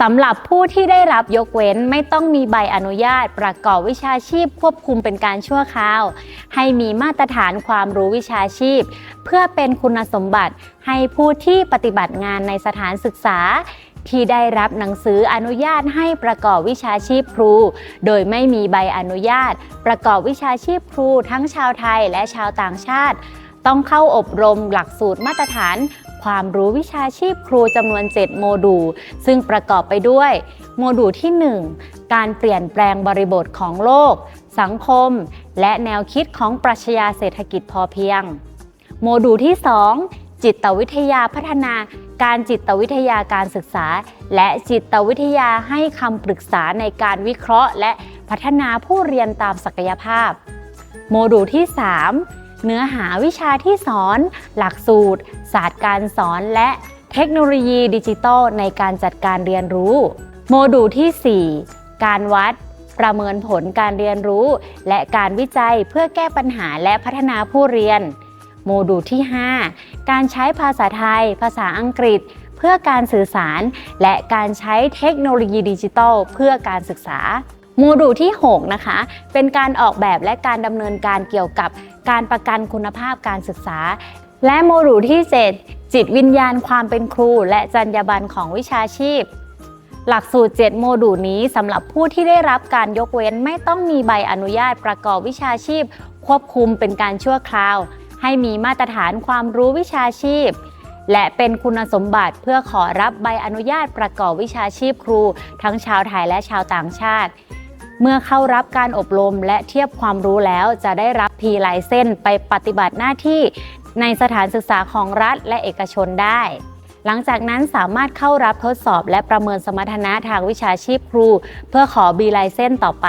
สำหรับผู้ที่ได้รับยกเว้นไม่ต้องมีใบอนุญาตประกอบวิชาชีพควบคุมเป็นการชั่วคราว ให้มีมาตรฐานความรู้วิชาชีพ เพื่อเป็นคุณสมบัติให้ผู้ที่ปฏิบัติงานในสถานศึกษา ที่ได้รับหนังสืออนุญาตให้ประกอบวิชาชีพครู โดยไม่มีใบอนุญาต ประกอบวิชาชีพครูทั้งชาวไทยและชาวต่างชาติ ต้องเข้าอบรมหลักสูตรมาตรฐานความรู้วิชาชีพครูจำนวน 7 โมดูล ซึ่งประกอบไปด้วย โมดูลที่ 1 การเปลี่ยนแปลงบริบทของโลก สังคม และแนวคิดของปรัชญาเศรษฐกิจพอเพียง โมดูลที่ 2 จิตวิทยาพัฒนา การจิตวิทยาการศึกษา และจิตวิทยาให้คำปรึกษาในการวิเคราะห์ และพัฒนาผู้เรียนตามศักยภาพ โมดูลที่ 3 เนื้อหาวิชาที่สอน หลักสูตร ศาสตร์การสอนและเทคโนโลยีดิจิทัลในการจัดการเรียนรู้ โมดูลที่ 4 การวัด ประเมินผลการเรียนรู้ และการวิจัยเพื่อแก้ปัญหาและพัฒนาผู้เรียน โมดูลที่ 5 การใช้ภาษาไทย ภาษาอังกฤษ เพื่อการสื่อสาร และการใช้เทคโนโลยีดิจิทัลเพื่อการศึกษา โมดูลที่ 6 นะคะ เป็นการออกแบบและการดำเนินการเกี่ยวกับการประกันคุณภาพการศึกษา และโมดูลที่ 7 จิตวิญญาณความเป็นครู และจรรยาบรรณของวิชาชีพ หลักสูตร 7 โมดูลนี้สำหรับผู้ที่ได้รับการยกเว้นไม่ต้องมีใบอนุญาตประกอบวิชาชีพ ควบคุมเป็นการชั่วคราว ให้มีมาตรฐานความรู้วิชาชีพและเป็นคุณสมบัติเพื่อขอรับใบอนุญาตประกอบวิชาชีพครู ทั้งชาวไทยและชาวต่างชาติ เมื่อเข้ารับการอบรมและเทียบความรู้แล้วจะได้รับพีไลเส้นไปปฏิบัติหน้าที่ในสถานศึกษาของรัฐและเอกชนได้ หลังจากนั้นสามารถเข้ารับทดสอบและประเมินสมรรถนะทางวิชาชีพครู เพื่อขอบีไลเส้นต่อไป